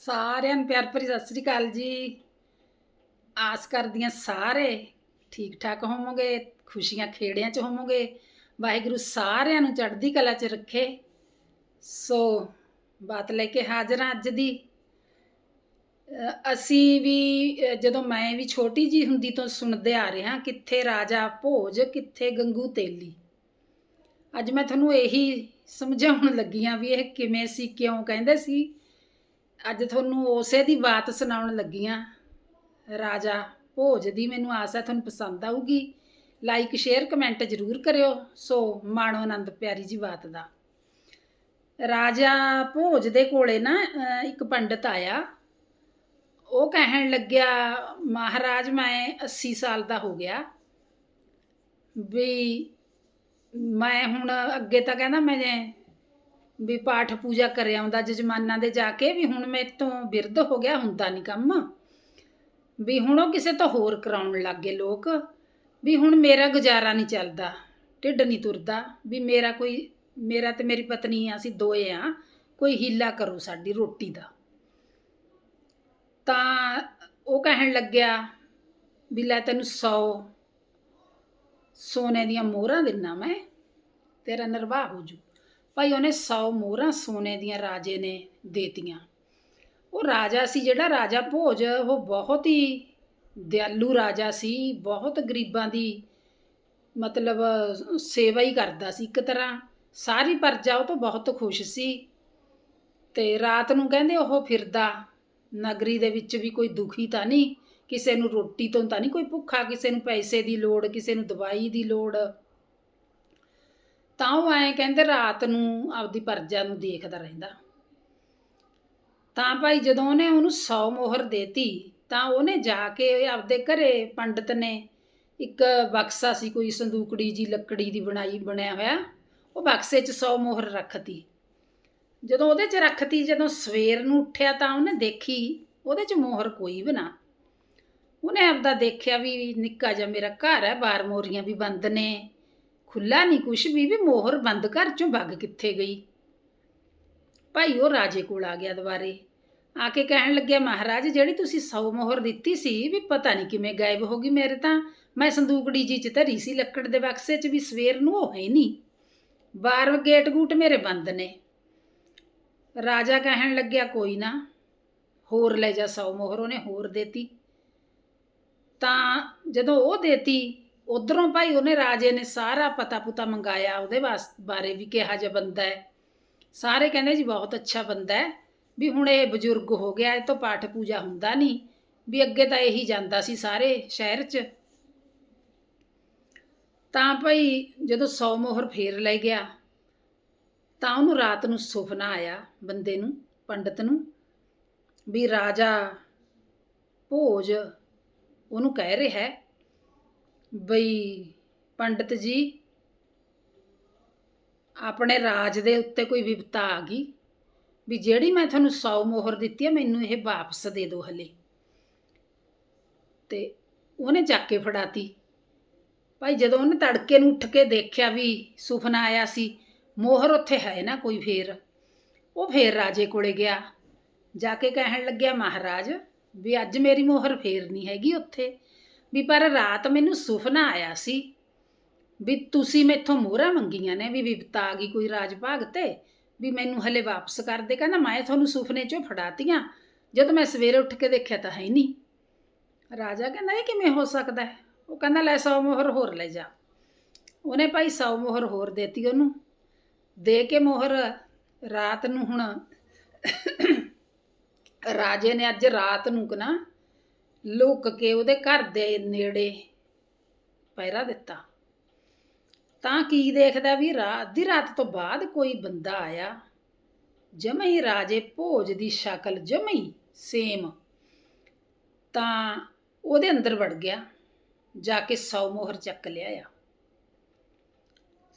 ਸਾਰਿਆਂ ਨੂੰ ਪਿਆਰ ਭਰੀ ਸਤਿ ਸ੍ਰੀ ਅਕਾਲ ਜੀ। ਆਸ ਕਰਦੀਆਂ ਸਾਰੇ ਠੀਕ ਠਾਕ ਹੋਵੋਗੇ, ਖੁਸ਼ੀਆਂ ਖੇੜਿਆਂ 'ਚ ਹੋਵੋਗੇ। ਵਾਹਿਗੁਰੂ ਸਾਰਿਆਂ ਨੂੰ ਚੜ੍ਹਦੀ ਕਲਾ 'ਚ ਰੱਖੇ। ਸੋ ਬਾਤ ਲੈ ਕੇ ਹਾਜ਼ਰ ਹਾਂ ਅੱਜ ਦੀ। ਅਸੀਂ ਵੀ ਜਦੋਂ ਮੈਂ ਵੀ ਛੋਟੀ ਜੀ ਹੁੰਦੀ ਤੋਂ ਸੁਣਦੇ ਆ ਰਹੇ ਹਾਂ, ਕਿੱਥੇ ਰਾਜਾ ਭੋਜ, ਕਿੱਥੇ ਗੰਗੂ ਤੇਲੀ। ਅੱਜ ਮੈਂ ਤੁਹਾਨੂੰ ਇਹੀ ਸਮਝਾਉਣ ਲੱਗੀ ਹਾਂ ਵੀ ਇਹ ਕਿਵੇਂ ਸੀ, ਕਿਉਂ ਕਹਿੰਦੇ ਸੀ। ਅੱਜ ਤੁਹਾਨੂੰ ਉਸੇ ਦੀ ਬਾਤ ਸੁਣਾਉਣ ਲੱਗੀ ਹਾਂ ਰਾਜਾ ਭੋਜ ਦੀ ਮੈਨੂੰ ਆਸ ਹੈ ਤੁਹਾਨੂੰ ਪਸੰਦ ਆਊਗੀ। ਲਾਈਕ ਸ਼ੇਅਰ ਕਮੈਂਟ ਜ਼ਰੂਰ ਕਰਿਓ। ਸੋ, ਮਾਣੋ ਆਨੰਦ ਪਿਆਰੀ ਜੀ ਬਾਤ ਦਾ। ਰਾਜਾ ਭੋਜ ਦੇ ਕੋਲੇ ਨਾ ਇੱਕ ਪੰਡਤ ਆਇਆ। ਉਹ ਕਹਿਣ ਲੱਗਿਆ, ਮਹਾਰਾਜ, ਮੈਂ 80 ਸਾਲ ਦਾ ਹੋ ਗਿਆ। ਵੀ ਮੈਂ ਹੁਣ ਅੱਗੇ ਤਾਂ ਕਹਿੰਦਾ ਮੈਂ ਵੀ ਪਾਠ ਪੂਜਾ ਕਰ ਆਉਂਦਾ ਜਜਮਾਨਾਂ ਦੇ ਜਾ ਕੇ ਵੀ ਹੁਣ ਮੇਰੇ ਤੋਂ ਬਿਰਧ ਹੋ ਗਿਆ ਹੁੰਦਾ ਨਹੀਂ ਕੰਮ। ਵੀ ਹੁਣ ਉਹ ਕਿਸੇ ਤੋਂ ਹੋਰ ਕਰਾਉਣ ਲੱਗ ਗਏ ਲੋਕ। ਵੀ ਹੁਣ ਮੇਰਾ ਗੁਜ਼ਾਰਾ ਨਹੀਂ ਚੱਲਦਾ, ਢਿੱਡ ਨਹੀਂ ਤੁਰਦਾ। ਵੀ ਮੇਰਾ ਕੋਈ, ਮੇਰਾ ਤੇ ਮੇਰੀ ਪਤਨੀ ਆ, ਅਸੀਂ ਦੋਏ ਆ, ਕੋਈ ਹੀਲਾ ਕਰੋ ਸਾਡੀ ਰੋਟੀ ਦਾ। ਤਾਂ ਉਹ ਕਹਿਣ ਲੱਗਿਆ ਵੀ ਲੈ ਤੈਨੂੰ 100 ਸੋਨੇ ਦੀਆਂ ਮੋਹਰਾਂ ਦਿੰਨਾ ਮੈਂ, ਤੇਰਾ ਨਿਰਵਾਹ ਹੋ ਜੂ। ਭਾਈ ਉਹਨੇ 100 ਮੋਹਰਾਂ ਸੋਨੇ ਦੀਆਂ ਰਾਜੇ ਨੇ ਦੇਤੀਆਂ। ਉਹ ਰਾਜਾ ਸੀ ਜਿਹੜਾ ਰਾਜਾ ਭੋਜ, ਉਹ ਬਹੁਤ ਹੀ ਦਿਆਲੂ ਰਾਜਾ ਸੀ, ਬਹੁਤ ਗਰੀਬਾਂ ਦੀ ਮਤਲਬ ਸੇਵਾ ਹੀ ਕਰਦਾ ਸੀ ਇੱਕ ਤਰ੍ਹਾਂ। ਸਾਰੀ ਪਰਜਾ ਉਹ ਤੋਂ ਬਹੁਤ ਖੁਸ਼ ਸੀ ਤੇ ਰਾਤ ਨੂੰ ਕਹਿੰਦੇ ਉਹ ਫਿਰਦਾ, ਨਗਰੀ ਦੇ ਵਿੱਚ ਵੀ ਕੋਈ ਦੁਖੀ ਤਾਂ ਨਹੀਂ, ਕਿਸੇ ਨੂੰ ਰੋਟੀ ਤੋਂ ਤਾਂ ਨਹੀਂ ਕੋਈ ਭੁੱਖਾ, ਕਿਸੇ ਨੂੰ ਪੈਸੇ ਦੀ ਲੋੜ, ਕਿਸੇ ਨੂੰ ਦਵਾਈ ਦੀ ਲੋੜ। ਤਾਂ ਉਹ ਐਂ ਕਹਿੰਦੇ ਰਾਤ ਨੂੰ ਆਪਦੀ ਪਰਜਾ ਨੂੰ ਦੇਖਦਾ ਰਹਿੰਦਾ। ਤਾਂ ਭਾਈ ਜਦੋਂ ਉਹਨੇ ਉਹਨੂੰ 100 ਮੋਹਰ ਦੇਤੀ, ਤਾਂ ਉਹਨੇ ਜਾ ਕੇ ਆਪਦੇ ਘਰੇ ਪੰਡਤ ਨੇ ਇੱਕ ਬਕਸਾ ਸੀ, ਕੋਈ ਸੰਦੂਕੜੀ ਜੀ ਲੱਕੜੀ ਦੀ ਬਣਾਈ, ਬਣਿਆ ਹੋਇਆ। ਉਹ ਬਕਸੇ 'ਚ 100 ਮੋਹਰ ਰੱਖਤੀ। ਜਦੋਂ ਉਹਦੇ 'ਚ ਰੱਖਤੀ, ਜਦੋਂ ਸਵੇਰ ਨੂੰ ਉੱਠਿਆ ਤਾਂ ਉਹਨੇ ਦੇਖੀ ਉਹਦੇ 'ਚ ਮੋਹਰ ਕੋਈ ਵੀ ਨਾ। ਉਹਨੇ ਆਪਦਾ ਦੇਖਿਆ ਵੀ ਨਿੱਕਾ ਜਿਹਾ ਮੇਰਾ ਘਰ ਹੈ, ਬਾਰ ਮੋਰੀਆਂ ਵੀ ਬੰਦ ਨੇ। ਖੁੱਲਾ ਨਹੀਂ ਕੁਛ ਵੀ ਵੀ ਮੋਹਰ ਬੰਦ ਘਰ ਚੋਂ ਵਗ ਕਿੱਥੇ ਗਈ? ਭਾਈ, ਉਹ ਰਾਜੇ ਕੋਲ ਆ ਗਿਆ ਦੁਬਾਰੇ। ਆ ਕੇ ਕਹਿਣ ਲੱਗਿਆ, ਮਹਾਰਾਜ, ਜਿਹੜੀ ਤੁਸੀਂ ਸੌ ਮੋਹਰ ਦਿੱਤੀ ਸੀ, ਵੀ ਪਤਾ ਨਹੀਂ ਕਿਵੇਂ ਗਾਇਬ ਹੋ ਗਈ ਮੇਰੇ ਤਾਂ। ਮੈਂ ਸੰਦੂਕੜੀ ਜੀ ਚ ਧਰੀ ਸੀ ਲੱਕੜ ਦੇ ਬਕਸੇ ਚ, ਵੀ ਸਵੇਰ ਨੂੰ ਉਹ ਹੈ ਨਹੀਂ ਬਾਰ ਗੇਟ ਗੂਟ ਮੇਰੇ ਬੰਦ ਨੇ। ਰਾਜਾ ਕਹਿਣ ਲੱਗਿਆ, ਕੋਈ ਨਾ, ਹੋਰ ਲੈ ਜਾ ਸੌ ਮੋਹਰ, ਉਹਨੇ ਹੋਰ ਦੇਤੀ। ਤਾਂ ਜਦੋਂ ਉਹ ਦੇਤੀ ਉਧਰੋਂ ਭਾਈ ਉਹਨੇ ਰਾਜੇ ਨੇ ਸਾਰਾ ਪਤਾ ਪੁਤਾ ਮੰਗਾਇਆ, ਉਹਦੇ ਵਾਸ, ਬਾਰੇ ਵੀ ਕਿਹਾ ਜਿਹਾ ਬੰਦਾ ਹੈ। ਸਾਰੇ ਕਹਿੰਦੇ ਜੀ ਬਹੁਤ ਅੱਛਾ ਬੰਦਾ ਹੈ, ਵੀ ਹੁਣ ਇਹ ਬਜ਼ੁਰਗ ਹੋ ਗਿਆ, ਇਹ ਤੋਂ ਪਾਠ ਪੂਜਾ ਹੁੰਦਾ ਨਹੀਂ, ਵੀ ਅੱਗੇ ਤਾਂ ਇਹੀ ਜਾਂਦਾ ਸੀ ਸਾਰੇ ਸ਼ਹਿਰ 'ਚ। ਤਾਂ ਭਾਈ ਜਦੋਂ ਸੌ ਮੋਹਰ ਫੇਰ ਲੈ ਗਿਆ, ਤਾਂ ਉਹਨੂੰ ਰਾਤ ਨੂੰ ਸੁਪਨਾ ਆਇਆ ਬੰਦੇ ਨੂੰ, ਪੰਡਤ ਨੂੰ, ਵੀ ਰਾਜਾ ਭੋਜ ਉਹਨੂੰ ਕਹਿ ਰਿਹਾ ਹੈ ਬਈ ਪੰਡਤ ਜੀ, ਆਪਣੇ ਰਾਜ ਦੇ ਉੱਤੇ ਕੋਈ ਵਿਪਤਾ ਆ ਗਈ, ਵੀ ਜਿਹੜੀ ਮੈਂ ਤੁਹਾਨੂੰ 100 ਮੋਹਰ ਦਿੱਤੀ ਹੈ ਮੈਨੂੰ ਇਹ ਵਾਪਸ ਦੇ ਦਿਓ ਹਲੇ। ਤੇ ਉਹਨੇ ਚੱਕ ਕੇ ਫੜਾਤੀ। ਭਾਈ ਜਦੋਂ ਉਹਨੇ ਤੜਕੇ ਨੂੰ ਉੱਠ ਕੇ ਦੇਖਿਆ ਵੀ ਸੁਪਨਾ ਆਇਆ ਸੀ, ਮੋਹਰ ਉੱਥੇ ਹੈ ਨਾ ਕੋਈ ਫੇਰ, ਉਹ ਫੇਰ ਰਾਜੇ ਕੋਲੇ ਗਿਆ। ਜਾ ਕੇ ਕਹਿਣ ਲੱਗਿਆ, ਮਹਾਰਾਜ, ਵੀ ਅੱਜ ਮੇਰੀ ਮੋਹਰ ਫੇਰ ਨਹੀਂ ਹੈਗੀ ਉੱਥੇ। ਵੀ ਪਰ ਰਾਤ ਮੈਨੂੰ ਸੁਪਨਾ ਆਇਆ ਸੀ। ਵੀ ਤੁਸੀਂ ਮੈਥੋਂ ਮੋਹਰਾਂ ਮੰਗੀਆਂ ਨੇ ਵੀ ਵਿਪਤਾ ਆ ਗਈ ਕੋਈ ਰਾਜ ਭਾਗ ਤੇ। ਵੀ ਮੈਨੂੰ ਹਲੇ ਵਾਪਸ ਕਰ ਦੇ। ਕਹਿੰਦਾ, ਮੈਂ ਤੁਹਾਨੂੰ ਸੁਪਨੇ 'ਚੋਂ ਫੜਾਤੀਆਂ। ਜਦੋਂ ਮੈਂ ਸਵੇਰੇ ਉੱਠ ਕੇ ਦੇਖਿਆ ਤਾਂ ਹੈ ਹੀ ਨਹੀਂ। ਰਾਜਾ ਕਹਿੰਦਾ, ਇਹ ਕਿਵੇਂ ਹੋ ਸਕਦਾ ਹੈ? ਉਹ ਕਹਿੰਦਾ, ਲੈ 100 ਮੋਹਰ ਹੋਰ ਲੈ ਜਾ। ਉਹਨੇ ਭਾਈ 100 ਮੋਹਰ ਹੋਰ ਦੇਤੀ ਉਹਨੂੰ। ਦੇ ਕੇ ਮੋਹਰ ਰਾਤ ਨੂੰ ਹੁਣ ਰਾਜੇ ਨੇ ਅੱਜ ਰਾਤ ਨੂੰ ਕਨਾ ਲੁੱਕ ਕੇ ਉਹਦੇ ਘਰ ਦੇ ਨੇੜੇ ਪਹਿਰਾ ਦਿੱਤਾ। ਤਾਂ ਕੀ ਦੇਖਦਾ ਵੀ ਰਾਤ ਦੀ ਰਾਤ ਤੋਂ ਬਾਅਦ ਕੋਈ ਬੰਦਾ ਆਇਆ। ਜਮਾ ਰਾਜੇ ਭੋਜ ਦੀ ਸ਼ਕਲ ਜਮਾ ਹੀ ਸੇਮ। ਤਾਂ ਉਹਦੇ ਅੰਦਰ ਵੜ ਗਿਆ, ਜਾ ਕੇ ਸੌ ਮੋਹਰ ਚੱਕ ਲਿਆ ਆ।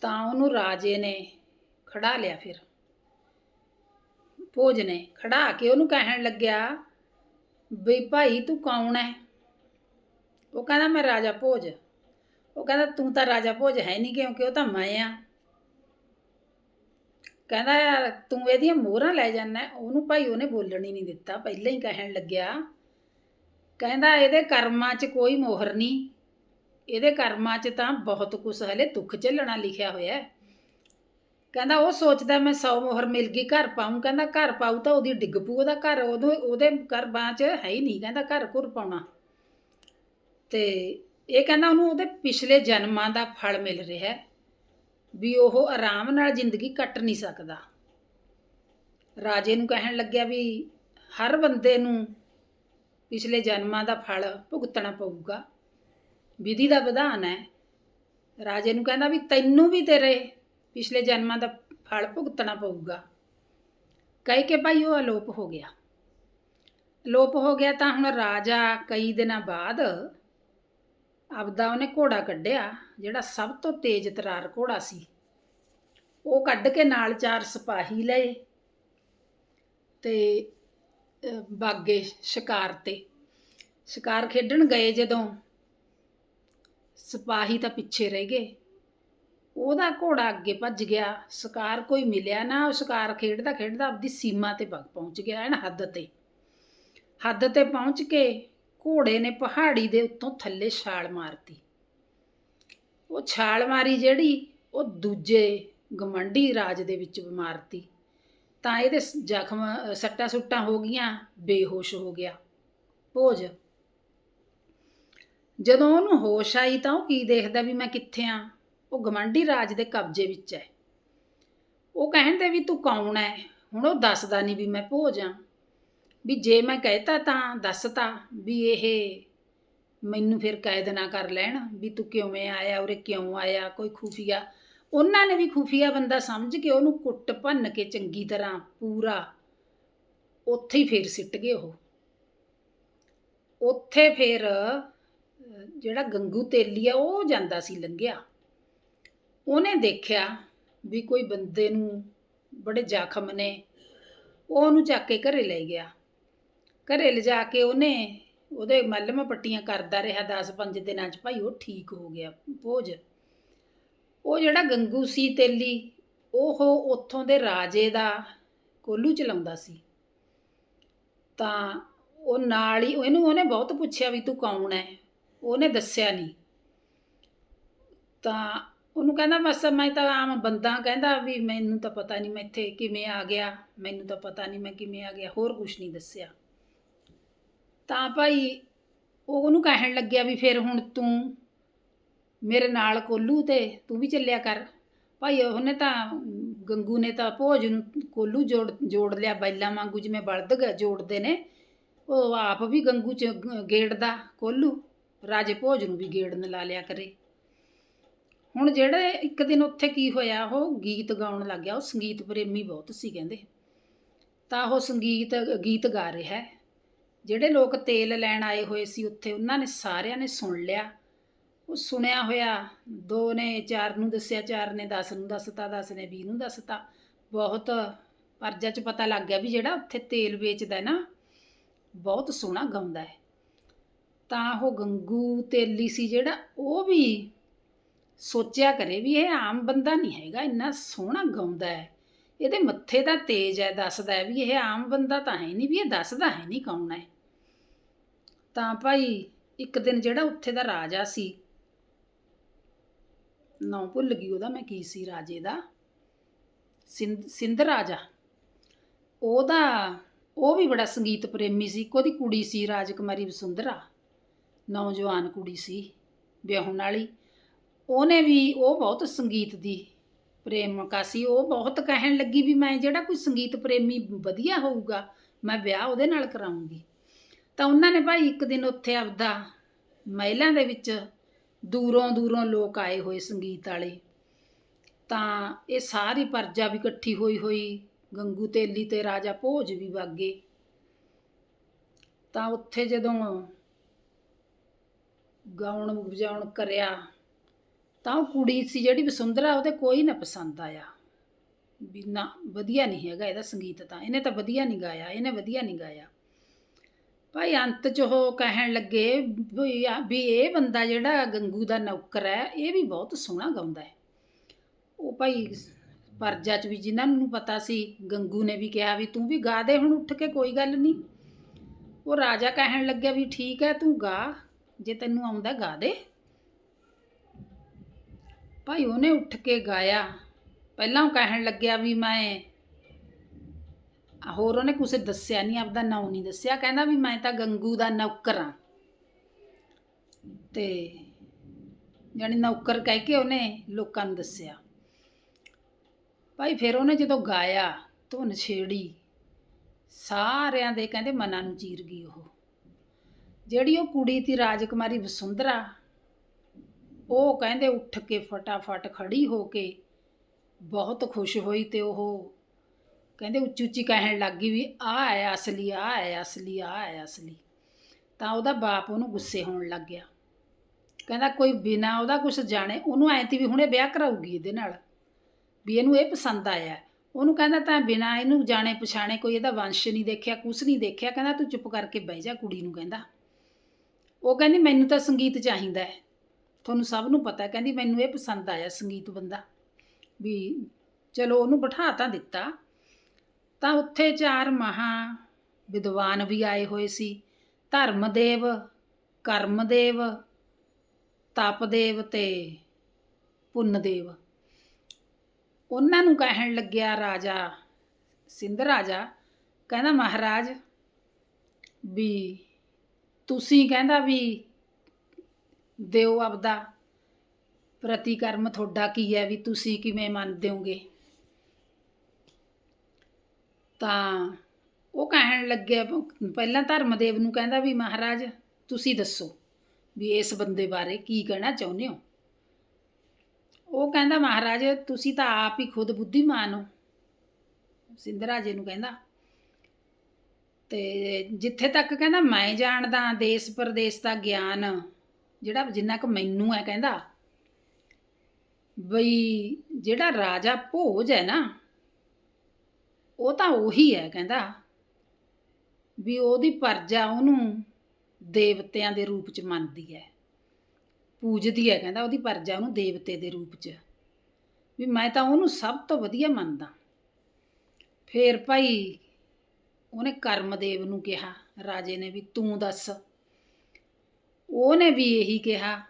ਤਾਂ ਉਹਨੂੰ ਰਾਜੇ ਨੇ ਖੜਾ ਲਿਆ ਫਿਰ। ਭੋਜ ਨੇ ਖੜਾ ਕੇ ਉਹਨੂੰ ਕਹਿਣ ਲੱਗਿਆ ਵੀ ਭਾਈ ਤੂੰ ਕੌਣ ਹੈ ਉਹ ਕਹਿੰਦਾ, ਮੈਂ ਰਾਜਾ ਭੋਜ। ਉਹ ਕਹਿੰਦਾ, ਤੂੰ ਤਾਂ ਰਾਜਾ ਭੋਜ ਹੈ ਨਹੀਂ ਕਿਉਂਕਿ ਉਹ ਤਾਂ ਮੈਂ ਆ। ਕਹਿੰਦਾ, ਯਾਰ, ਤੂੰ ਇਹਦੀਆਂ ਮੋਹਰਾਂ ਲੈ ਜਾਣਾ ਉਹਨੂੰ ਭਾਈ ਉਹਨੇ ਬੋਲਣ ਹੀ ਨਹੀਂ ਦਿੱਤਾ। ਪਹਿਲਾਂ ਹੀ ਕਹਿਣ ਲੱਗਿਆ। ਕਹਿੰਦਾ, ਇਹਦੇ ਕਰਮਾਂ 'ਚ ਕੋਈ ਮੋਹਰ ਨਹੀਂ ਇਹਦੇ ਕਰਮਾਂ 'ਚ ਤਾਂ ਬਹੁਤ ਕੁਝ ਹਲੇ ਦੁੱਖ ਝੱਲਣਾ ਲਿਖਿਆ ਹੋਇਆ ਹੈ ਕਹਿੰਦਾ ਉਹ ਸੋਚਦਾ ਮੈਂ 100 ਮੋਹਰ ਮਿਲ ਗਈ, ਘਰ ਪਾਉਂ। ਕਹਿੰਦਾ ਘਰ ਪਾਉ ਤਾਂ ਉਹਦੀ ਡਿੱਗ ਪੂ ਉਹਦਾ ਘਰ ਉਦੋਂ ਉਹਦੇ ਘਰ ਕਰਮਾਂ 'ਚ ਹੈ ਹੀ ਨਹੀਂ, ਕਹਿੰਦਾ ਘਰ ਘੁਰ ਪਾਉਣਾ। ਤੇ ਇਹ ਕਹਿੰਦਾ ਉਹਨੂੰ ਉਹਦੇ ਪਿਛਲੇ ਜਨਮਾਂ ਦਾ ਫਲ ਮਿਲ ਰਿਹਾ ਹੈ, ਵੀ ਉਹ ਆਰਾਮ ਨਾਲ ਜ਼ਿੰਦਗੀ ਕੱਟ ਨਹੀਂ ਸਕਦਾ। ਰਾਜੇ ਨੂੰ ਕਹਿਣ ਲੱਗਿਆ ਵੀ ਹਰ ਬੰਦੇ ਨੂੰ ਪਿਛਲੇ ਜਨਮਾਂ ਦਾ ਫਲ ਭੁਗਤਣਾ ਪਊਗਾ, ਵਿਧੀ ਦਾ ਵਿਧਾਨ ਹੈ। ਰਾਜੇ ਨੂੰ ਕਹਿੰਦਾ ਵੀ ਤੈਨੂੰ ਵੀ ਤੇਰੇ ਪਿਛਲੇ ਜਨਮਾਂ ਦਾ ਫਲ ਭੁਗਤਣਾ ਪਊਗਾ। ਕਹਿ ਕੇ ਭਾਈ ਉਹ ਅਲੋਪ ਹੋ ਗਿਆ। ਅਲੋਪ ਹੋ ਗਿਆ ਤਾਂ ਹੁਣ ਰਾਜਾ ਕਈ ਦਿਨਾਂ ਬਾਅਦ ਆਪਦਾ ਉਹਨੇ ਘੋੜਾ ਕੱਢਿਆ, ਜਿਹੜਾ ਸਭ ਤੋਂ ਤੇਜ਼ ਤਰਾਰ ਘੋੜਾ ਸੀ। ਉਹ ਕੱਢ ਕੇ ਨਾਲ ਚਾਰ ਸਿਪਾਹੀ ਲਏ ਤੇ ਬਾਗੇ ਸ਼ਿਕਾਰ ਤੇ। ਸ਼ਿਕਾਰ ਖੇਡਣ ਗਏ ਜਦੋਂ ਸਿਪਾਹੀ ਤਾਂ ਪਿੱਛੇ ਰਹਿ ਗਏ। ਉਹਦਾ ਘੋੜਾ ਅੱਗੇ ਭੱਜ ਗਿਆ, ਸ਼ਿਕਾਰ ਕੋਈ ਮਿਲਿਆ ਨਾ, ਉਹ ਸ਼ਿਕਾਰ ਖੇਡਦਾ ਖੇਡਦਾ ਆਪਦੀ ਸੀਮਾ ਤੇ ਪਹੁੰਚ ਗਿਆ ਐਨ ਹੱਦ ਤੇ। ਹੱਦ ਤੇ ਪਹੁੰਚ ਕੇ ਘੋੜੇ ਨੇ ਪਹਾੜੀ ਦੇ ਉੱਤੋਂ ਥੱਲੇ ਛਾਲ ਮਾਰਤੀ। ਉਹ ਛਾਲ ਮਾਰੀ ਜਿਹੜੀ, ਉਹ ਦੂਜੇ ਗਮੰਡੀ ਰਾਜ ਦੇ ਵਿੱਚ ਮਾਰਤੀ। ਤਾਂ ਇਹਦੇ ਜ਼ਖਮ ਸੱਟਾਂ ਸੁੱਟਾਂ ਹੋ ਗਈਆਂ, ਬੇਹੋਸ਼ ਹੋ ਗਿਆ। ਭੋਜ। ਜਦੋਂ ਉਹਨੂੰ ਹੋਸ਼ ਆਈ ਤਾਂ ਉਹ ਕੀ ਦੇਖਦਾ ਵੀ ਮੈਂ ਕਿੱਥੇ ਆ? ਉਹ ਗਮੰਡੀ ਰਾਜ ਦੇ ਕਬਜ਼ੇ ਵਿੱਚ ਹੈ। ਉਹ ਕਹਿਣ ਕਹਿੰਦੇ ਵੀ ਤੂੰ ਕੌਣ ਹੈ? ਹੁਣ ਉਹ ਦੱਸਦਾ ਨਹੀਂ ਵੀ ਮੈਂ ਭੋਜ ਆ ਵੀ ਜੇ ਮੈਂ ਕਹਿਤਾ ਤਾਂ ਦੱਸਤਾ ਵੀ ਇਹ ਮੈਨੂੰ ਫਿਰ ਕੈਦ ਨਾ ਕਰ ਲੈਣ ਵੀ ਤੂੰ ਕਿਵੇਂ ਆਇਆ, ਉਰੇ ਕਿਉਂ ਆਇਆ, ਕੋਈ ਖੂਫੀਆ। ਉਹਨਾਂ ਨੇ ਵੀ ਖੂਫੀਆ ਬੰਦਾ ਸਮਝ ਕੇ ਉਹਨੂੰ ਕੁੱਟ ਭੰਨ ਕੇ ਚੰਗੀ ਤਰ੍ਹਾਂ ਪੂਰਾ ਉੱਥੇ ਹੀ ਫੇਰ ਸਿੱਟ ਗਏ ਉਹ। ਉੱਥੇ ਫੇਰ ਜਿਹੜਾ ਗੰਗੂ ਤੇਲੀ ਆ, ਉਹ ਜਾਂਦਾ ਸੀ ਲੰਘਿਆ। ਉਹਨੇ ਦੇਖਿਆ ਵੀ ਕੋਈ ਬੰਦੇ ਨੂੰ ਬੜੇ ਜ਼ਖਮ ਨੇ, ਉਹ ਉਹਨੂੰ ਚੱਕ ਕੇ ਘਰੇ ਲੈ ਗਿਆ। ਘਰੇ ਲਿਜਾ ਕੇ ਉਹਨੇ ਉਹਦੇ ਮੱਲਮ ਪੱਟੀਆਂ ਕਰਦਾ ਰਿਹਾ 10-5 ਦਿਨਾਂ ਚ, ਭਾਈ ਉਹ ਠੀਕ ਹੋ ਗਿਆ ਭੋਜ ਉਹ ਜਿਹੜਾ ਗੰਗੂ ਸੀ ਤੇਲੀ, ਉਹ ਉੱਥੋਂ ਦੇ ਰਾਜੇ ਦਾ ਕੋਲੂ ਚਲਾਉਂਦਾ ਸੀ। ਤਾਂ ਉਹ ਨਾਲ ਹੀ ਇਹਨੂੰ ਉਹਨੇ ਬਹੁਤ ਪੁੱਛਿਆ ਵੀ ਤੂੰ ਕੌਣ ਹੈ ਉਹਨੇ ਦੱਸਿਆ ਨਹੀਂ ਤਾਂ ਉਹਨੂੰ ਕਹਿੰਦਾ ਬਸ ਮੈਂ ਤਾਂ ਆਮ ਬੰਦਾ ਕਹਿੰਦਾ ਵੀ ਮੈਨੂੰ ਤਾਂ ਪਤਾ ਨਹੀਂ ਮੈਂ ਇੱਥੇ ਕਿਵੇਂ ਆ ਗਿਆ, ਮੈਨੂੰ ਤਾਂ ਪਤਾ ਨਹੀਂ ਮੈਂ ਕਿਵੇਂ ਆ ਗਿਆ, ਹੋਰ ਕੁਝ ਨਹੀਂ ਦੱਸਿਆ। ਤਾਂ ਭਾਈ ਉਹ ਉਹਨੂੰ ਕਹਿਣ ਲੱਗਿਆ ਵੀ ਫਿਰ ਹੁਣ ਤੂੰ ਮੇਰੇ ਨਾਲ ਕੋਲੂ ਤੇ ਤੂੰ ਵੀ ਚੱਲਿਆ ਕਰ। ਭਾਈ ਉਹਨੇ ਤਾਂ ਗੰਗੂ ਨੇ ਤਾਂ ਭੋਜ ਨੂੰ ਕੋਲੂ ਜੋੜ ਜੋੜ ਲਿਆ ਬੈਲਾਂ ਵਾਂਗੂ ਜਿਵੇਂ ਬਲਦ ਜੋੜਦੇ ਨੇ। ਉਹ ਆਪ ਵੀ ਗੰਗੂ ਚ ਗ- ਗੇੜਦਾ ਕੋਲੂ, ਰਾਜੇ ਭੋਜ ਨੂੰ ਵੀ ਗੇੜਨ ਲਾ ਲਿਆ ਕਰੇ। ਹੁਣ ਜਿਹੜੇ ਇੱਕ ਦਿਨ ਉੱਥੇ ਕੀ ਹੋਇਆ, ਉਹ ਗੀਤ ਗਾਉਣ ਲੱਗ ਗਿਆ, ਉਹ ਸੰਗੀਤ ਪ੍ਰੇਮੀ ਬਹੁਤ ਸੀ ਕਹਿੰਦੇ। ਤਾਂ ਉਹ ਸੰਗੀਤ, ਗੀਤ ਗਾ ਰਿਹਾ ਹੈ। ਜਿਹੜੇ ਲੋਕ ਤੇਲ ਲੈਣ ਆਏ ਹੋਏ ਸੀ ਉੱਥੇ, ਉਹਨਾਂ ਨੇ ਸਾਰਿਆਂ ਨੇ ਸੁਣ ਲਿਆ। ਉਹ ਸੁਣਿਆ ਹੋਇਆ, ਦੋ ਨੇ, ਚਾਰ ਨੂੰ ਦੱਸਿਆ, ਚਾਰ ਨੇ 10 ਨੂੰ ਦੱਸਤਾ 10 ਨੇ 20 ਨੂੰ ਦੱਸਤਾ। ਬਹੁਤ ਪਰਜਾ ਚ ਪਤਾ ਲੱਗ ਗਿਆ ਵੀ ਜਿਹੜਾ ਉੱਥੇ ਤੇਲ ਵੇਚਦਾ ਹੈ ਨਾ, ਬਹੁਤ ਸੋਹਣਾ ਗਾਉਂਦਾ ਹੈ। ਤਾਂ ਉਹ ਗੰਗੂ ਤੇਲੀ ਸੀ ਜਿਹੜਾ, ਉਹ ਵੀ ਸੋਚਿਆ ਕਰੇ ਵੀ ਇਹ ਆਮ ਬੰਦਾ ਨਹੀਂ ਹੈਗਾ, ਇੰਨਾ ਸੋਹਣਾ ਗਾਉਂਦਾ ਹੈ। ਇਹਦੇ ਮੱਥੇ ਦਾ ਤੇਜ ਹੈ, ਦੱਸਦਾ ਹੈ ਵੀ ਇਹ ਆਮ ਬੰਦਾ ਤਾਂ ਹੈ ਨਹੀਂ, ਵੀ ਇਹ ਦੱਸਦਾ ਹੈ ਨਹੀਂ ਕੌਣ ਹੈ। ਤਾਂ ਭਾਈ ਇੱਕ ਦਿਨ ਜਿਹੜਾ ਉੱਥੇ ਦਾ ਰਾਜਾ ਸੀ, ਨਾਂ ਭੁੱਲ ਗਈ ਉਹਦਾ ਮੈਂ ਕੀ ਸੀ, ਰਾਜੇ ਦਾ? ਸਿੰਧ ਸਿੰਧ ਰਾਜਾ। ਉਹਦਾ, ਉਹ ਵੀ ਬੜਾ ਸੰਗੀਤ ਪ੍ਰੇਮੀ ਸੀ, ਇੱਕ ਉਹਦੀ ਕੁੜੀ ਸੀ ਰਾਜਕੁਮਾਰੀ ਵਸੁੰਧਰਾ, ਨੌਜਵਾਨ ਕੁੜੀ ਸੀ, ਵਿਆਹਣ ਵਾਲੀ। ਉਹਨੇ ਵੀ ਉਹ ਬਹੁਤ ਸੰਗੀਤ ਦੀ ਪ੍ਰੇਮਿਕਾ ਸੀ ਉਹ ਬਹੁਤ ਕਹਿਣ ਲੱਗੀ ਵੀ ਮੈਂ ਜਿਹੜਾ ਕੋਈ ਸੰਗੀਤ ਪ੍ਰੇਮੀ ਵਧੀਆ ਹੋਊਗਾ, ਮੈਂ ਵਿਆਹ ਉਹਦੇ ਨਾਲ ਕਰਾਉਂਗੀ ਤਾਂ ਉਹਨਾਂ ਨੇ ਭਾਈ ਇੱਕ ਦਿਨ ਉੱਥੇ ਆਪਦਾ ਮਹਿਲਾਂ ਦੇ ਵਿੱਚ ਦੂਰੋਂ ਦੂਰੋਂ ਲੋਕ ਆਏ ਹੋਏ ਸੰਗੀਤ ਵਾਲੇ। ਤਾਂ ਇਹ ਸਾਰੀ ਪਰਜਾ ਵੀ ਇਕੱਠੀ ਹੋਈ ਹੋਈ, ਗੰਗੂ ਤੇਲੀ ਤੇ ਰਾਜਾ ਭੋਜ ਵੀ ਵਾਗੇ। ਤਾਂ ਉੱਥੇ ਜਦੋਂ ਗਾਉਣ ਵਜਾਉਣ ਕਰਿਆ ਤਾਂ ਉਹ ਕੁੜੀ ਸੀ ਜਿਹੜੀ ਵਸੁੰਧਰਾ ਉਹਦੇ ਕੋਈ ਨਾ ਪਸੰਦ ਆਇਆ। ਵੀ ਨਾ, ਵਧੀਆ ਨਹੀਂ ਹੈਗਾ ਇਹਦਾ ਸੰਗੀਤ ਤਾਂ। ਇਹਨੇ ਤਾਂ ਵਧੀਆ ਨਹੀਂ ਗਾਇਆ, ਇਹਨੇ ਵਧੀਆ ਨਹੀਂ ਗਾਇਆ। ਭਾਈ ਅੰਤ ਚ ਉਹ ਕਹਿਣ ਲੱਗੇ ਵੀ ਇਹ ਬੰਦਾ ਜਿਹੜਾ ਗੰਗੂ ਦਾ ਨੌਕਰ ਹੈ, ਇਹ ਵੀ ਬਹੁਤ ਸੋਹਣਾ ਗਾਉਂਦਾ ਹੈ। ਉਹ ਭਾਈ ਪਰਜਾ ਚ ਵੀ ਜਿਨ੍ਹਾਂ ਨੂੰ ਪਤਾ ਸੀ, ਗੰਗੂ ਨੇ ਵੀ ਕਿਹਾ ਵੀ ਤੂੰ ਵੀ ਗਾ ਦੇ, ਹੁਣ ਉੱਠ ਕੇ ਕੋਈ ਗੱਲ ਨਹੀਂ। ਉਹ ਰਾਜਾ ਕਹਿਣ ਲੱਗਿਆ ਵੀ ਠੀਕ ਹੈ, ਤੂੰ ਗਾ, ਜੇ ਤੈਨੂੰ ਆਉਂਦਾ ਗਾ ਦੇ। ਭਾਈ ਉਹਨੇ ਉੱਠ ਕੇ ਗਾਇਆ। ਪਹਿਲਾਂ ਉਹ ਕਹਿਣ ਲੱਗਿਆ ਵੀ ਮੈਂ ਹੋਰ ਉਹਨੇ ਕੁਛ ਦੱਸਿਆ ਨਹੀਂ ਆਪਦਾ ਨਾਂ ਨਹੀਂ ਦੱਸਿਆ। ਕਹਿੰਦਾ ਵੀ ਮੈਂ ਤਾਂ ਗੰਗੂ ਦਾ ਨੌਕਰ ਹਾਂ ਤੇ ਜਾਣੀ ਨੌਕਰ ਕਹਿ ਕੇ ਉਹਨੇ ਲੋਕਾਂ ਨੂੰ ਦੱਸਿਆ। ਭਾਈ ਫਿਰ ਉਹਨੇ ਜਦੋਂ ਗਾਇਆ, ਧੁਨ ਛੇੜੀ, ਸਾਰਿਆਂ ਦੇ ਕਹਿੰਦੇ ਮਨਾਂ ਨੂੰ ਚੀਰ ਗਈ ਉਹ। ਜਿਹੜੀ ਉਹ ਕੁੜੀ ਤੀ ਰਾਜਕੁਮਾਰੀ ਵਸੁੰਧਰਾ ਉਹ ਕਹਿੰਦੇ ਉੱਠ ਕੇ ਫਟਾਫਟ ਖੜੀ ਹੋ ਕੇ ਬਹੁਤ ਖੁਸ਼ ਹੋਈ ਤੇ ਉਹ ਕਹਿੰਦੇ ਉੱਚੀ ਉੱਚੀ ਕਹਿਣ ਲੱਗ ਗਈ ਵੀ ਆ ਹੈ ਅਸਲੀ ਆ ਹੈ ਅਸਲੀ ਆ ਹੈ ਅਸਲੀ। ਤਾਂ ਉਹਦਾ ਬਾਪ ਉਹਨੂੰ ਗੁੱਸੇ ਹੋਣ ਲੱਗ ਗਿਆ। ਕਹਿੰਦਾ ਕੋਈ ਬਿਨਾ ਉਹਦਾ ਕੁਝ ਜਾਣੇ, ਉਹਨੂੰ ਐਂ ਤੀ ਵੀ ਹੁਣੇ ਵਿਆਹ ਕਰਾਊਗੀ ਇਹਦੇ ਨਾਲ, ਵੀ ਇਹਨੂੰ ਇਹ ਪਸੰਦ ਆਇਆ। ਉਹਨੂੰ ਕਹਿੰਦਾ ਤਾਂ ਬਿਨਾ ਇਹਨੂੰ ਜਾਣੇ ਪਛਾਣੇ ਕੋਈ ਇਹਦਾ ਵੰਸ਼ ਨਹੀਂ ਦੇਖਿਆ, ਕੁਛ ਨਹੀਂ ਦੇਖਿਆ, ਕਹਿੰਦਾ ਤੂੰ ਚੁੱਪ ਕਰਕੇ ਬਹਿ ਜਾ ਕੁੜੀ ਨੂੰ ਕਹਿੰਦਾ। ਉਹ ਕਹਿੰਦੀ ਮੈਨੂੰ ਤਾਂ ਸੰਗੀਤ ਚਾਹੀਦਾ ਹੈ। ਤੁਹਾਨੂੰ ਸਭ ਨੂੰ ਪਤਾ, ਕਹਿੰਦੀ ਮੈਨੂੰ ਇਹ ਪਸੰਦ ਆਇਆ ਸੰਗੀਤ ਬੰਦਾ। ਵੀ ਚਲੋ ਉਹਨੂੰ ਬਿਠਾ ਤਾਂ ਦਿੱਤਾ। ਤਾਂ ਉੱਥੇ ਚਾਰ ਮਹਾ ਵਿਦਵਾਨ ਵੀ ਆਏ ਹੋਏ ਸੀ। ਧਰਮਦੇਵ, ਕਰਮਦੇਵ, ਤਪਦੇਵ ਤੇ ਪੁੰਨਦੇਵ। ਉਹਨਾਂ ਨੂੰ ਕਹਿਣ ਲੱਗਿਆ ਰਾਜਾ, ਸਿੰਧ ਰਾਜਾ, ਕਹਿੰਦਾ ਮਹਾਰਾਜ, ਵੀ ਤੁਸੀਂ ਕਹਿੰਦਾ ਵੀ ਦਿਓ ਆਪਦਾ ਪ੍ਰਤੀਕਰਮ ਤੁਹਾਡਾ ਕੀ ਹੈ ਵੀ ਤੁਸੀਂ ਕਿਵੇਂ ਮੰਨਦੇ ਹੋਗੇ। ਤਾਂ ਉਹ ਕਹਿਣ ਲੱਗਿਆ ਪਹਿਲਾਂ ਧਰਮਦੇਵ ਨੂੰ ਕਹਿੰਦਾ ਵੀ ਮਹਾਰਾਜ ਤੁਸੀਂ ਦੱਸੋ ਵੀ ਇਸ ਬੰਦੇ ਬਾਰੇ ਕੀ ਕਹਿਣਾ ਚਾਹੁੰਦੇ ਹੋ। ਉਹ ਕਹਿੰਦਾ, ਮਹਾਰਾਜ ਤੁਸੀਂ ਤਾਂ ਆਪ ਹੀ ਖੁਦ ਬੁੱਧੀਮਾਨ ਹੋ। ਸਿੰਧ ਰਾਜੇ ਨੂੰ ਕਹਿੰਦਾ। ਤੇ ਜਿੱਥੇ ਤੱਕ ਕਹਿੰਦਾ, ਮੈਂ ਜਾਣਦਾ ਦੇਸ਼ ਪ੍ਰਦੇਸ਼ ਦਾ ਗਿਆਨ ਜਿਹੜਾ ਜਿੰਨਾ ਕੁ ਮੈਨੂੰ ਹੈ ਕਹਿੰਦਾ ਬਈ ਜਿਹੜਾ ਰਾਜਾ ਭੋਜ ਹੈ ਨਾ, ਉਹ ਤਾਂ ਉਹੀ ਹੈ ਕਹਿੰਦਾ ਵੀ ਉਹਦੀ ਪਰਜਾ ਉਹਨੂੰ ਦੇਵਤਿਆਂ ਦੇ ਰੂਪ ਚ ਮੰਨਦੀ ਹੈ ਪੂਜਦੀ ਹੈ ਕਹਿੰਦਾ ਉਹਦੀ ਪਰਜਾ ਉਹਨੂੰ ਦੇਵਤੇ ਦੇ ਰੂਪ ਚ। ਵੀ ਮੈਂ ਤਾਂ ਉਹਨੂੰ ਸਭ ਤੋਂ ਵਧੀਆ ਮੰਨਦਾ। ਫੇਰ ਭਾਈ ਉਹਨੇ ਕਰਮਦੇਵ ਨੂੰ ਕਿਹਾ, ਰਾਜੇ ਨੇ ਵੀ ਤੂੰ ਦੱਸ। ਉਹਨੇ ਵੀ ਇਹੀ ਕਿਹਾ।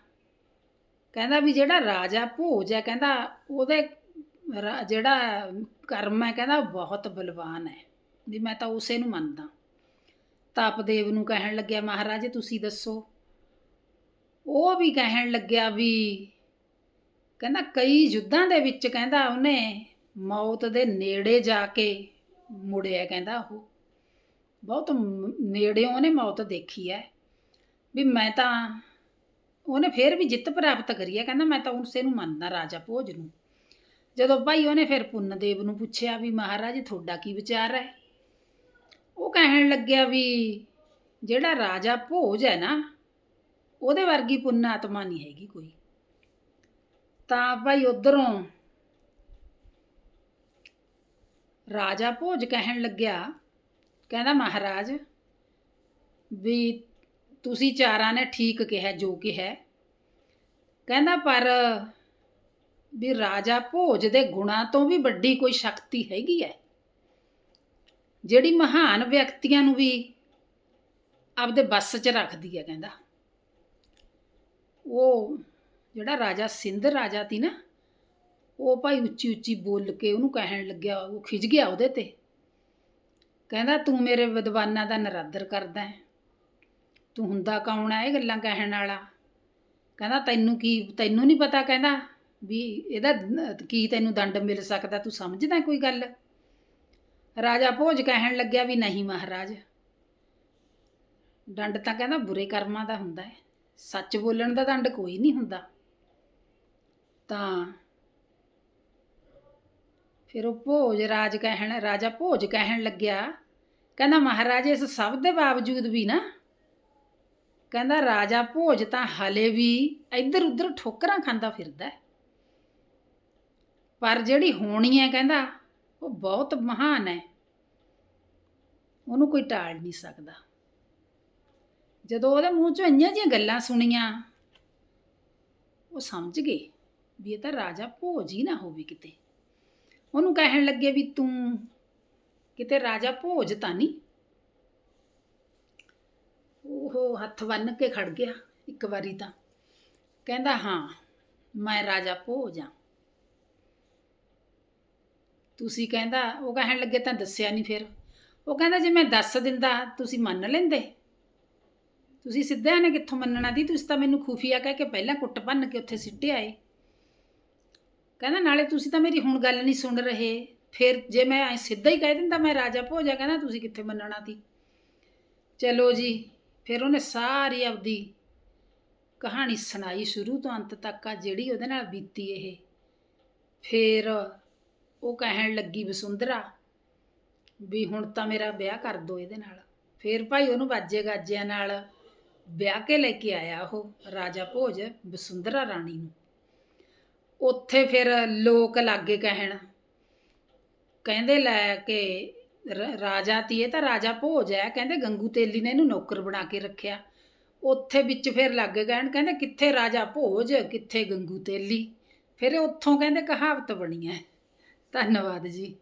ਕਹਿੰਦਾ ਵੀ ਜਿਹੜਾ ਰਾਜਾ ਭੋਜ ਹੈ, ਕਹਿੰਦਾ ਉਹਦੇ ਰਾ- ਜਿਹੜਾ ਕਰਮ ਹੈ, ਕਹਿੰਦਾ ਉਹ ਬਹੁਤ ਬਲਵਾਨ ਹੈ। ਵੀ ਮੈਂ ਤਾਂ ਉਸੇ ਨੂੰ ਮੰਨਦਾ। ਤਪਦੇਵ ਨੂੰ ਕਹਿਣ ਲੱਗਿਆ, ਮਹਾਰਾਜ, ਤੁਸੀਂ ਦੱਸੋ। ਉਹ ਵੀ ਕਹਿਣ ਲੱਗਿਆ ਵੀ, ਕਹਿੰਦਾ ਕਈ ਯੁੱਧਾਂ ਦੇ ਵਿੱਚ, ਕਹਿੰਦਾ ਉਹਨੇ ਮੌਤ ਦੇ ਨੇੜੇ ਜਾ ਕੇ ਮੁੜਿਆ, ਕਹਿੰਦਾ ਉਹ। ਬਹੁਤ ਮ- ਨੇੜਿਓਂ ਉਹਨੇ ਮੌਤ ਦੇਖੀ ਹੈ। ਵੀ ਮੈਂ ਤਾਂ ਉਹਨੇ ਫੇਰ ਵੀ ਜਿੱਤ ਪ੍ਰਾਪਤ ਕਰੀ ਹੈ, ਕਹਿੰਦਾ ਮੈਂ ਤਾਂ ਉਸੇ ਨੂੰ ਮੰਨਦਾ ਰਾਜਾ ਭੋਜ ਨੂੰ। ਜਦੋਂ ਭਾਈ ਉਹਨੇ ਫਿਰ ਪੁੰਨਦੇਵ ਨੂੰ ਪੁੱਛਿਆ ਵੀ ਮਹਾਰਾਜ ਤੁਹਾਡਾ ਕੀ ਵਿਚਾਰ ਹੈ? ਉਹ ਕਹਿਣ ਲੱਗਿਆ ਵੀ ਜਿਹੜਾ ਰਾਜਾ ਭੋਜ ਹੈ ਨਾ, ਉਹਦੇ ਵਰਗੀ ਪੁੰਨ ਆਤਮਾ ਨਹੀਂ ਹੈਗੀ ਕੋਈ। ਤਾਂ ਭਾਈ ਉਧਰੋਂ ਰਾਜਾ ਭੋਜ ਕਹਿਣ ਲੱਗਿਆ, ਕਹਿੰਦਾ ਮਹਾਰਾਜ ਵੀ ਤੁਸੀਂ ਚਾਰਾਂ ਨੇ ਠੀਕ ਕਿਹਾ, ਜੋ ਕਿਹਾ। ਕਹਿੰਦਾ, ਪਰ ਵੀ ਰਾਜਾ ਭੋਜ ਦੇ ਗੁਣਾਂ ਤੋਂ ਵੀ ਵੱਡੀ ਕੋਈ ਸ਼ਕਤੀ ਹੈਗੀ ਹੈ। ਜਿਹੜੀ ਮਹਾਨ ਵਿਅਕਤੀਆਂ ਨੂੰ ਵੀ ਆਪਦੇ ਬੱਸ 'ਚ ਰੱਖਦੀ ਹੈ, ਕਹਿੰਦਾ। ਉਹ ਜਿਹੜਾ ਰਾਜਾ ਸਿੰਧ ਰਾਜਾ ਤੀ ਨਾ, ਉਹ ਭਾਈ ਉੱਚੀ ਉੱਚੀ ਬੋਲ ਕੇ ਉਹਨੂੰ ਕਹਿਣ ਲੱਗਿਆ, ਉਹ ਖਿਜ ਗਿਆ ਉਹਦੇ ਤੇ। ਕਹਿੰਦਾ, ਤੂੰ ਮੇਰੇ ਵਿਦਵਾਨਾਂ ਦਾ ਨਰਾਦਰ ਕਰਦਾ ਹੈ। ਤੂੰ ਹੁੰਦਾ ਕੌਣ ਹੈ ਇਹ ਗੱਲਾਂ ਕਹਿਣ ਵਾਲਾ? ਕਹਿੰਦਾ, ਤੈਨੂੰ ਕੀ, ਤੈਨੂੰ ਨਹੀਂ ਪਤਾ ਕਹਿੰਦਾ ਵੀ ਇਹਦਾ ਕੀ ਤੈਨੂੰ ਦੰਡ ਮਿਲ ਸਕਦਾ? ਤੂੰ ਸਮਝਦਾ ਕੋਈ ਗੱਲ? ਰਾਜਾ ਭੋਜ ਕਹਿਣ ਲੱਗਿਆ ਵੀ ਨਹੀਂ ਮਹਾਰਾਜ। ਦੰਡ ਤਾਂ ਕਹਿੰਦਾ ਬੁਰੇ ਕਰਮਾਂ ਦਾ ਹੁੰਦਾ ਹੈ। ਸੱਚ ਬੋਲਣ ਦਾ ਦੰਡ ਕੋਈ ਨਹੀਂ ਹੁੰਦਾ। ਤਾਂ ਫਿਰ ਉਹ ਭੋਜ ਰਾਜ ਕਹਿਣ, ਰਾਜਾ ਭੋਜ ਕਹਿਣ ਲੱਗਿਆ, ਕਹਿੰਦਾ, ਮਹਾਰਾਜ, ਇਸ ਸਭ ਦੇ ਬਾਵਜੂਦ ਵੀ ਨਾ ਕਹਿੰਦਾ, ਰਾਜਾ ਭੋਜ ਤਾਂ ਹਾਲੇ ਵੀ ਇੱਧਰ ਉੱਧਰ ਠੋਕਰਾਂ ਖਾਂਦਾ ਫਿਰਦਾ ਹੈ। ਪਰ ਜਿਹੜੀ ਹੋਣੀ ਹੈ, ਕਹਿੰਦਾ, ਉਹ ਬਹੁਤ ਮਹਾਨ ਹੈ। ਉਹਨੂੰ ਕੋਈ ਟਾਲ ਨਹੀਂ ਸਕਦਾ। ਜਦੋਂ ਉਹਦੇ ਮੂੰਹ ਚੋਂ ਇੰਨੀਆਂ ਜਿਹੀਆਂ ਗੱਲਾਂ ਸੁਣੀਆਂ, ਉਹ ਸਮਝ ਗਏ ਵੀ ਇਹ ਤਾਂ ਰਾਜਾ ਭੋਜ ਹੀ ਨਾ ਹੋਵੇ ਕਿਤੇ। ਉਹਨੂੰ ਕਹਿਣ ਲੱਗੇ ਵੀ, ਤੂੰ ਕਿਤੇ ਰਾਜਾ ਭੋਜ ਤਾਂ ਨਹੀਂ? ਉਹ ਹੱਥ ਬੰਨ ਕੇ ਖੜ ਗਿਆ ਇੱਕ ਵਾਰੀ ਤਾਂ। ਕਹਿੰਦਾ, ਹਾਂ, ਮੈਂ ਰਾਜਾ ਭੋਜ ਆ। ਤੁਸੀਂ ਕਹਿੰਦਾ, ਉਹ ਕਹਿਣ ਲੱਗੇ, ਤਾਂ ਦੱਸਿਆ ਨਹੀਂ ਫਿਰ। ਉਹ ਕਹਿੰਦਾ, ਜੇ ਮੈਂ ਦੱਸ ਦਿੰਦਾ, ਤੁਸੀਂ ਮੰਨ ਲੈਂਦੇ? ਤੁਸੀਂ ਸਿੱਧਿਆਂ ਨੇ ਕਿੱਥੋਂ ਮੰਨਣਾ ਦੀ? ਤੁਸੀਂ ਤਾਂ ਮੈਨੂੰ ਖੂਫੀਆ ਕਹਿ ਕੇ ਪਹਿਲਾਂ ਕੁੱਟ ਭੰਨ ਕੇ ਉੱਥੇ ਸਿੱਟੇ ਆਏ ਕਹਿੰਦਾ, ਨਾਲੇ ਤੁਸੀਂ ਤਾਂ ਮੇਰੀ ਹੁਣ ਗੱਲ ਨਹੀਂ ਸੁਣ ਰਹੇ। ਫਿਰ ਜੇ ਮੈਂ ਸਿੱਧਾ ਹੀ ਕਹਿ ਦਿੰਦਾ, ਮੈਂ ਰਾਜਾ ਭੋਜਾ ਕਹਿੰਦਾ, ਤੁਸੀਂ ਕਿੱਥੇ ਮੰਨਣਾ ਸੀ ਚਲੋ ਜੀ ਫਿਰ ਉਹਨੇ ਸਾਰੀ ਆਪਦੀ ਕਹਾਣੀ ਸੁਣਾਈ ਸ਼ੁਰੂ ਤੋਂ ਅੰਤ ਤੱਕ ਆ, ਜਿਹੜੀ ਉਹਦੇ ਨਾਲ ਬੀਤੀ ਇਹ। ਫਿਰ ਉਹ ਕਹਿਣ ਲੱਗੀ ਵਸੁੰਧਰਾ ਵੀ ਹੁਣ ਤਾਂ ਮੇਰਾ ਵਿਆਹ ਕਰ ਦੋ ਇਹਦੇ ਨਾਲ। ਫਿਰ ਭਾਈ ਉਹਨੂੰ ਬਾਜੇ ਗਾਜਿਆਂ ਨਾਲ ਵਿਆਹ ਕੇ ਲੈ ਕੇ ਆਇਆ ਉਹ, ਰਾਜਾ ਭੋਜ ਵਸੁੰਧਰਾ ਰਾਣੀ ਨੂੰ। ਉੱਥੇ ਫਿਰ ਲੋਕ ਲਾਗੇ ਕਹਿਣ, ਕਹਿੰਦੇ ਲੈ ਕੇ ਰ- ਰਾਜਾ ਤੀਏ ਤਾਂ ਰਾਜਾ ਭੋਜ ਹੈ। ਕਹਿੰਦੇ ਗੰਗੂ ਤੇਲੀ ਨੇ ਇਹਨੂੰ ਨੌਕਰ ਬਣਾ ਕੇ ਰੱਖਿਆ। ਉੱਥੇ ਵਿੱਚ ਫਿਰ ਲੱਗੇ ਕਹਿਣ ਕਹਿੰਦੇ ਕਿੱਥੇ ਰਾਜਾ ਭੋਜ, ਕਿੱਥੇ ਗੰਗੂ ਤੇਲੀ। ਫਿਰ ਉੱਥੋਂ ਕਹਿੰਦੇ ਕਹਾਵਤ ਬਣੀ ਹੈ। ਧੰਨਵਾਦ ਜੀ।